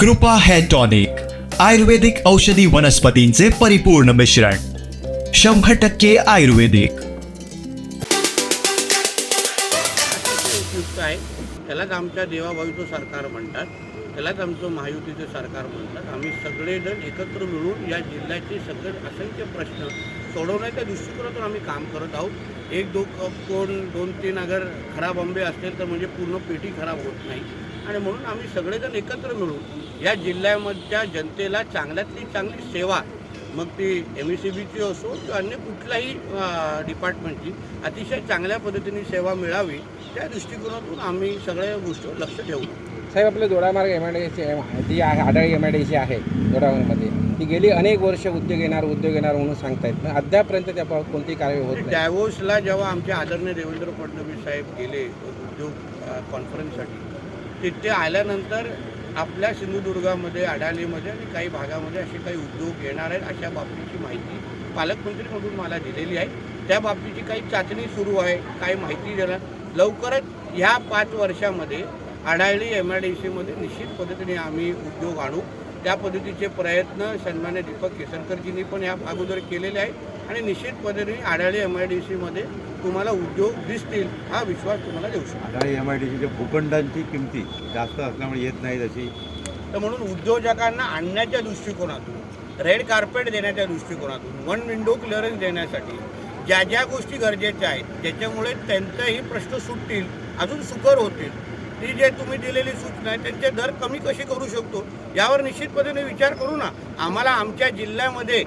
कृपा hair tonic आयुर्वेदिक औषधी वनस्पतींचे परिपूर्ण मिश्रण शंभर टक्के आयुर्वेदिक. उपयुक्त आहे. त्यालाच आमच्या देवाभावीचं सरकार म्हणतात. त्यालाच आमचं महायुतीचं सरकार म्हणतात. आम्ही सगळेजण एकत्र मिळून या जिल्ह्याचे सगळे असंख्य प्रश्न सोडवण्याच्या दृष्टिकोनातून आम्ही काम करत आहोत. एक दो कोण दोन तीन अगर खराब आंबे असतील तर म्हणजे पूर्ण पेटी खराब होत नाही. आणि म्हणून आम्ही सगळेजण एकत्र मिळून या जिल्ह्यामधल्या जनतेला चांगल्यातली चांगली सेवा मग ती एम एस सी बीची असो किंवा अन्य कुठल्याही डिपार्टमेंटची अतिशय चांगल्या पद्धतीने सेवा मिळावी त्या दृष्टिकोनातून आम्ही सगळ्या गोष्टीवर लक्ष ठेवू. साहेब आपलं Dodamarg M I D C ती आहे Adhali M I D C आहे दोडामार्गमध्ये ती गेली अनेक वर्ष उद्योग येणार उद्योग येणार म्हणून सांगतायत. पण अद्यापर्यंत त्याबाबत कोणतीही कारवाई होत डॅवोसला जेव्हा आमचे आदरणीय देवेंद्र फडणवीस साहेब गेले उद्योग कॉन्फरन्ससाठी तिथे आल्यानंतर आपल्या सिंधुदुर्गामध्ये आडालीमध्ये आणि काही भागामध्ये असे काही उद्योग येणार आहेत अशा बाबतीची माहिती पालकमंत्रीकडून मला दिलेली आहे. त्या बाबतीची काही चाचणी सुरू आहे काही माहिती देणार. लवकरच ह्या पाच वर्षामध्ये अडाळी एम आय डी सीमध्ये निश्चित पद्धतीने आम्ही उद्योग आणू. त्या पद्धतीचे प्रयत्न सन्मान्य दीपक केसरकरजींनी पण या अगोदर केलेले आहेत. आणि निश्चित पद्धतीने अडाळी एम आय डी सीमध्ये तुम्हाला उद्योग दिसतील हा विश्वास तुम्हाला देऊ शकतो. आता एम आय डी सीच्या भूखंडांची किमती जास्त असल्यामुळे येत नाही तशी. तर म्हणून उद्योजकांना आणण्याच्या दृष्टिकोनातून रेड कार्पेट देण्याच्या दृष्टिकोनातून वन विंडो क्लिअरन्स देण्यासाठी ज्या ज्या गोष्टी गरजेच्या आहेत ज्याच्यामुळे त्यांचाही प्रश्न सुटतील अजून सुकर होतील. ती जे तुम्ही दिलेली सूचना आहे त्यांचे दर कमी कशी करू शकतो यावर निश्चित पद्धतीने विचार करू ना. आम्हाला आमच्या जिल्ह्यामध्ये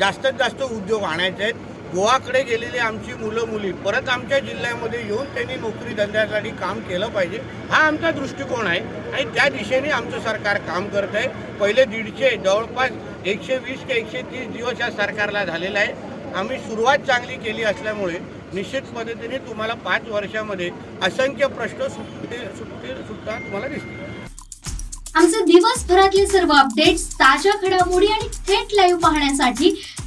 जास्तीत जास्त उद्योग आणायचे आहेत. गोवाकडे गेलेली आमची मुलं मुली परत आमच्या जिल्ह्यामध्ये येऊन त्यांनी नोकरी धंद्यासाठी काम केलं पाहिजे. हा आमचा दृष्टिकोन आहे. आणि त्या दिशेने आमचं सरकार काम करत आहे. पहिले दीडशे जवळपास एकशे वीस ते एकशे तीस दिवस या सरकारला झालेला आहे. आम्ही सुरुवात चांगली केली असल्यामुळे निश्चित पद्धतीने तुम्हाला पाच वर्षामध्ये असंख्य प्रश्न सुटते सुटते सुटता तुम्हाला दिसतील. आमचे दिवसभरातले सर्व अपडेट्स ताज्या घडामोडी आणि थेट लाईव्ह पाहण्यासाठी